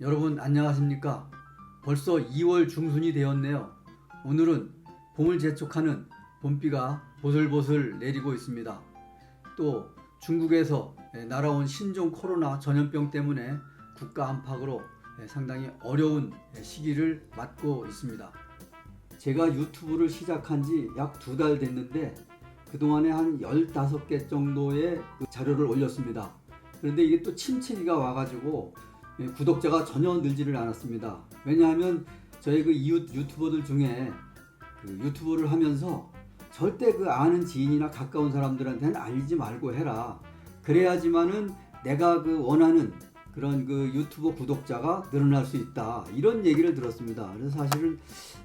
여러분 안녕하십니까? 벌써 2월 중순이 되었네요. 오늘은 봄을 재촉하는 봄비가 보슬보슬 내리고 있습니다. 또 중국에서 날아온 신종 코로나 전염병 때문에 국가 안팎으로 상당히 어려운 시기를 맞고 있습니다. 제가 유튜브를 시작한 지 약 두 달 됐는데 그동안에 한 15개 정도의 그 자료를 올렸습니다. 그런데 이게 또 침체기가 와가지고 예, 구독자가 전혀 늘지를 않았습니다. 왜냐하면 저희 그 이웃 유튜버들 중에 그 유튜브를 하면서 절대 그 아는 지인이나 가까운 사람들한테는 알리지 말고 해라. 그래야지만은 내가 그 원하는 그런 그 유튜브 구독자가 늘어날 수 있다. 이런 얘기를 들었습니다. 그래서 사실은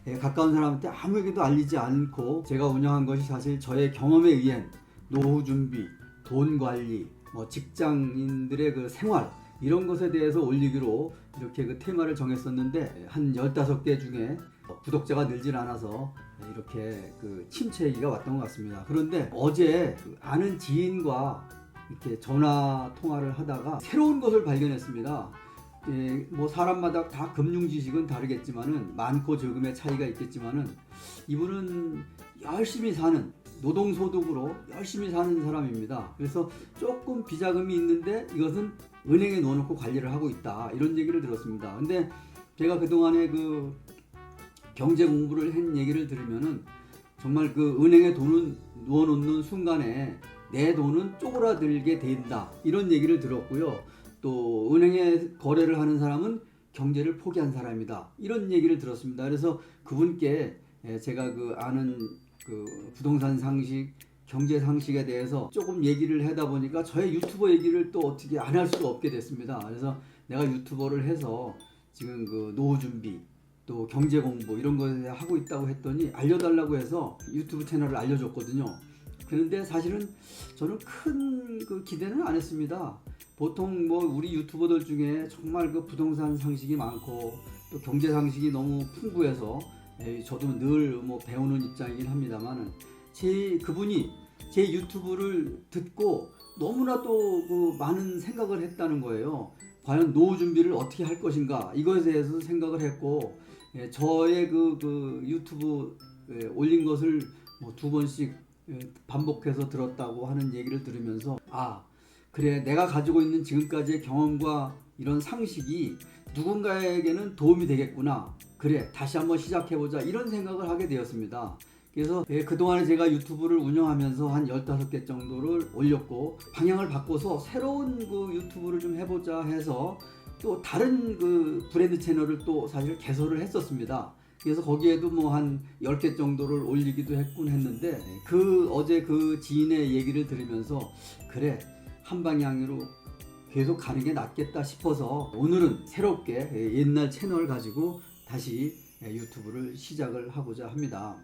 예, 가까운 사람한테 아무에게도 알리지 않고 제가 운영한 것이 사실 저의 경험에 의한 노후 준비, 돈 관리, 뭐 직장인들의 그 생활 이런 것에 대해서 올리기로 이렇게 그 테마를 정했었는데 한 15개 중에 구독자가 늘질 않아서 이렇게 그 침체기가 왔던 것 같습니다. 그런데 어제 그 아는 지인과 이렇게 전화 통화를 하다가 새로운 것을 발견했습니다. 예, 뭐 사람마다 다 금융 지식은 다르겠지만은 많고 적음의 차이가 있겠지만은 이분은 열심히 사는 노동 소득으로 열심히 사는 사람입니다. 그래서 조금 비자금이 있는데 이것은 은행에 넣어놓고 관리를 하고 있다 이런 얘기를 들었습니다. 근데 제가 그 동안에 그 경제 공부를 한 얘기를 들으면은 정말 그 은행에 돈을 넣어놓는 순간에 내 돈은 쪼그라들게 된다 이런 얘기를 들었고요. 또 은행에 거래를 하는 사람은 경제를 포기한 사람이다 이런 얘기를 들었습니다. 그래서 그분께 예, 제가 그 아는 그 부동산 상식 경제 상식에 대해서 조금 얘기를 하다 보니까 저의 유튜버 얘기를 또 어떻게 안 할 수가 없게 됐습니다. 그래서 내가 유튜버를 해서 지금 그 노후 준비 또 경제 공부 이런 거에 하고 있다고 했더니 알려달라고 해서 유튜브 채널을 알려줬거든요. 그런데 사실은 저는 큰 그 기대는 안 했습니다. 보통 뭐 우리 유튜버들 중에 정말 그 부동산 상식이 많고 또 경제 상식이 너무 풍부해서 저도 늘 뭐 배우는 입장이긴 합니다만은 제 그분이 제 유튜브를 듣고 너무나도 그 많은 생각을 했다는 거예요. 과연 노후 준비를 어떻게 할 것인가 이것에 대해서 생각을 했고 예, 저의 그, 그 유튜브 예, 올린 것을 뭐 두 번씩 예, 반복해서 들었다고 하는 얘기를 들으면서 아 그래 내가 가지고 있는 지금까지의 경험과 이런 상식이 누군가에게는 도움이 되겠구나 그래 다시 한번 시작해보자 이런 생각을 하게 되었습니다 그래서 예, 그동안에 제가 유튜브를 운영하면서 한 15개 정도를 올렸고 방향을 바꿔서 새로운 그 유튜브를 좀 해보자 해서 또 다른 그 브랜드 채널을 또 사실 개설을 했었습니다. 그래서 거기에도 뭐 한 10개 정도를 올리기도 했군 했는데 그 어제 그 지인의 얘기를 들으면서 그래 한 방향으로 계속 가는 게 낫겠다 싶어서 오늘은 새롭게 옛날 채널 가지고 다시 유튜브를 시작을 하고자 합니다.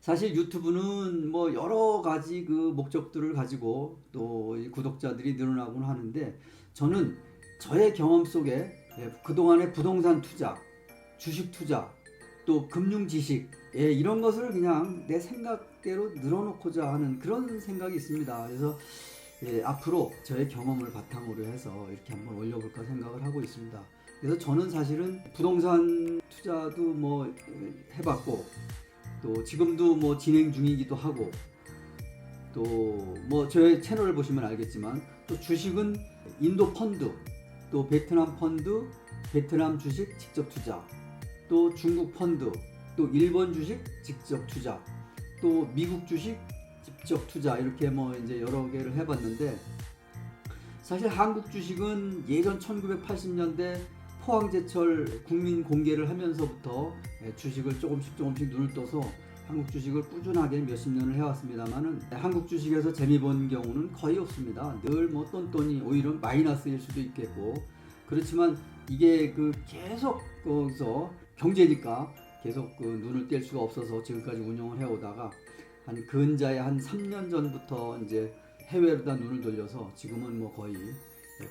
사실 유튜브는 뭐 여러 가지 그 목적들을 가지고 또이 구독자들이 늘어나곤 하는데 저는 저의 경험 속에 예, 그동안의 부동산 투자, 주식 투자, 또 금융 지식 예, 이런 것을 그냥 내 생각대로 늘어놓고자 하는 그런 생각이 있습니다. 그래서 예, 앞으로 저의 경험을 바탕으로 해서 이렇게 한번 올려볼까 생각을 하고 있습니다. 그래서 저는 사실은 부동산 투자도 뭐 예, 해봤고 또 지금도 뭐 진행 중이기도 하고 또 뭐 저의 채널을 보시면 알겠지만 또 주식은 인도 펀드 또 베트남 펀드 베트남 주식 직접 투자 또 중국 펀드 또 일본 주식 직접 투자 또 미국 주식 직접 투자 이렇게 뭐 이제 여러 개를 해봤는데 사실 한국 주식은 예전 1980년대 포항제철 국민 공개를 하면서부터 예, 주식을 조금씩 조금씩 눈을 떠서 한국 주식을 꾸준하게 몇십 년을 해왔습니다만은 한국 주식에서 재미 본 경우는 거의 없습니다. 늘 뭐 똔똔이 오히려 마이너스일 수도 있겠고 그렇지만 이게 그 계속 거기서 경제니까 계속 그 눈을 뗄 수가 없어서 지금까지 운영을 해오다가 한 근자에 한 3년 전부터 이제 해외로다 눈을 돌려서 지금은 뭐 거의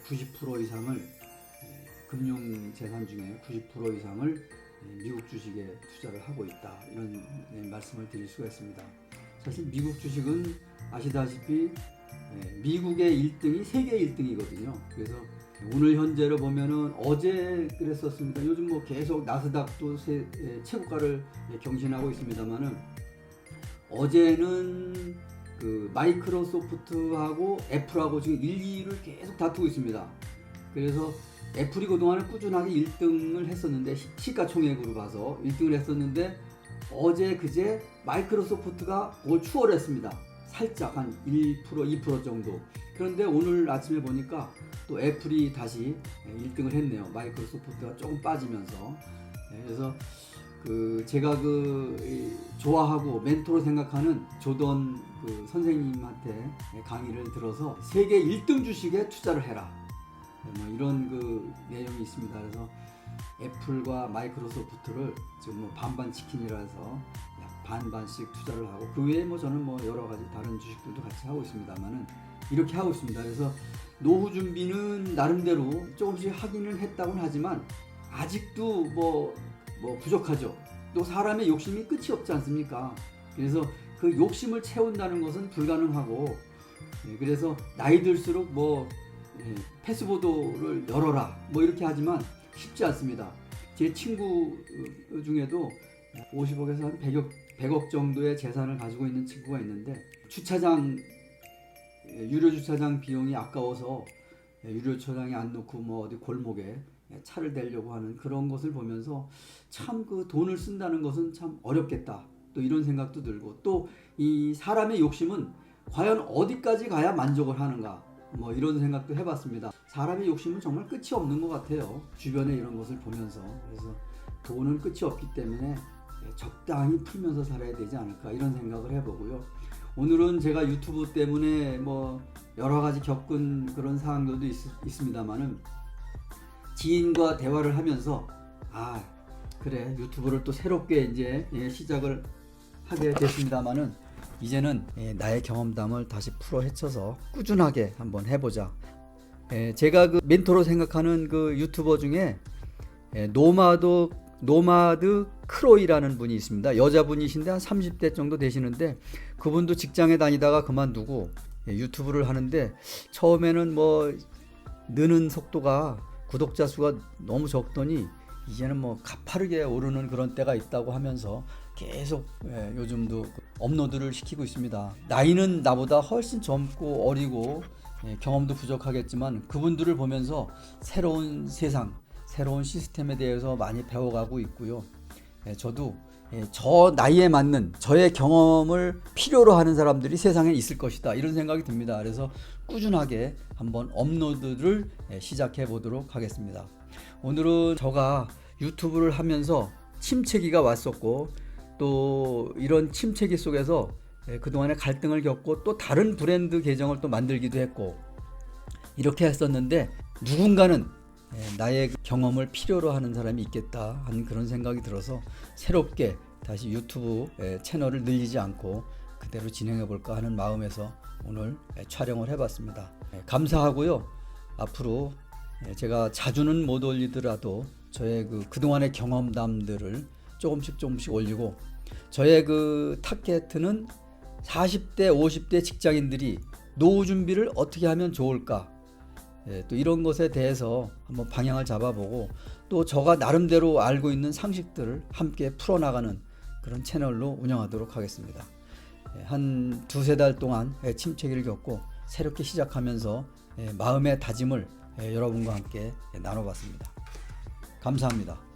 90% 이상을 예, 금융 재산 중에 90% 이상을 예, 미국 주식에 투자를 하고 있다 이런 예, 말씀을 드릴 수가 있습니다. 사실 미국 주식은 아시다시피 예, 미국의 1등이 세계 1등이거든요. 그래서 오늘 현재로 보면은 어제 그랬었습니다. 요즘 뭐 계속 나스닥도 세, 예, 최고가를 예, 경신하고 있습니다만은 어제는 그 마이크로소프트하고 애플하고 지금 1, 2를 계속 다투고 있습니다. 그래서 애플이 그동안은 꾸준하게 1등을 했었는데 시- 시가총액으로 봐서 1등을 했었는데 어제 그제 마이크로소프트가 그걸 추월했습니다. 살짝 한 1% 2% 정도. 그런데 오늘 아침에 보니까 또 애플이 다시 1등을 했네요. 마이크로소프트가 조금 빠지면서. 네, 그래서 그 제가 그 이, 좋아하고 멘토로 생각하는 조던 그 선생님한테 강의를 들어서 세계 1등 주식에 투자를 해라. 네, 뭐 이런 그 내용이 있습니다. 그래서 애플과 마이크로소프트를 지금 뭐 반반 치킨이라서 약 반반씩 투자를 하고 그 외에 뭐 저는 뭐 여러 가지 다른 주식들도 같이 하고 있습니다만은 이렇게 하고 있습니다. 그래서 노후 준비는 나름대로 조금씩 하기는 했다고는 하지만 아직도 뭐, 뭐 부족하죠. 또 사람의 욕심이 끝이 없지 않습니까? 그래서 그 욕심을 채운다는 것은 불가능하고 예, 그래서 나이 들수록 뭐 예, 패스보드를 열어라 뭐 이렇게 하지만 쉽지 않습니다. 제 친구 어, 중에도 50억에서 한 100억, 100억 정도의 재산을 가지고 있는 친구가 있는데 주차장 예, 유료 주차장 비용이 아까워서 예, 유료 주차장에 안 놓고 뭐 어디 골목에 예, 차를 대려고 하는 그런 것을 보면서 참 그 돈을 쓴다는 것은 참 어렵겠다. 또 이런 생각도 들고 또 이 사람의 욕심은 과연 어디까지 가야 만족을 하는가 뭐 이런 생각도 해봤습니다. 사람의 욕심은 정말 끝이 없는 것 같아요. 주변에 이런 것을 보면서 그래서 돈은 끝이 없기 때문에 예, 적당히 풀면서 살아야 되지 않을까 이런 생각을 해보고요. 오늘은 제가 유튜브 때문에 뭐 여러 가지 겪은 그런 상황들도 있, 있습니다만은 지인과 대화를 하면서 아 그래 유튜브를 또 새롭게 이제 예, 시작을 하게 됐습니다만은 이제는 예, 나의 경험담을 다시 풀어 헤쳐서 꾸준하게 한번 해보자. 예, 제가 그 멘토로 생각하는 그 유튜버 중에 예, 노마드 노마드 크로이라는 분이 있습니다. 여자분이신데 한 30대 정도 되시는데 그분도 직장에 다니다가 그만두고 예, 유튜브를 하는데 처음에는 뭐 느는 속도가 구독자 수가 너무 적더니 이제는 뭐 가파르게 오르는 그런 때가 있다고 하면서 계속 예, 요즘도 업로드를 시키고 있습니다. 나이는 나보다 훨씬 젊고 어리고 예, 경험도 부족하겠지만 그분들을 보면서 새로운 세상, 새로운 시스템에 대해서 많이 배워가고 있고요. 예, 저도 예, 저 나이에 맞는 저의 경험을 필요로 하는 사람들이 세상에 있을 것이다 이런 생각이 듭니다. 그래서 꾸준하게 한번 업로드를 예, 시작해 보도록 하겠습니다. 오늘은 저가 유튜브를 하면서 침체기가 왔었고 또 이런 침체기 속에서 예, 그동안에 갈등을 겪고 또 다른 브랜드 계정을 또 만들기도 했고 이렇게 했었는데 누군가는 예, 나의 그 경험을 필요로 하는 사람이 있겠다 하는 그런 생각이 들어서 새롭게 다시 유튜브 예, 채널을 늘리지 않고 그대로 진행해 볼까 하는 마음에서 오늘 예, 촬영을 해봤습니다. 예, 감사하고요. 앞으로 예, 제가 자주는 못 올리더라도 저의 그 그동안의 경험담들을 조금씩 조금씩 올리고 저의 그 타겟은 40대, 50대 직장인들이 노후 준비를 어떻게 하면 좋을까? 예, 또 이런 것에 대해서 한번 방향을 잡아보고 또 저가 나름대로 알고 있는 상식들을 함께 풀어나가는 그런 채널로 운영하도록 하겠습니다. 예, 한 두세 달 동안 예, 침체기를 겪고 새롭게 시작하면서 예, 마음의 다짐을 예, 여러분과 함께 예, 나눠봤습니다. 감사합니다.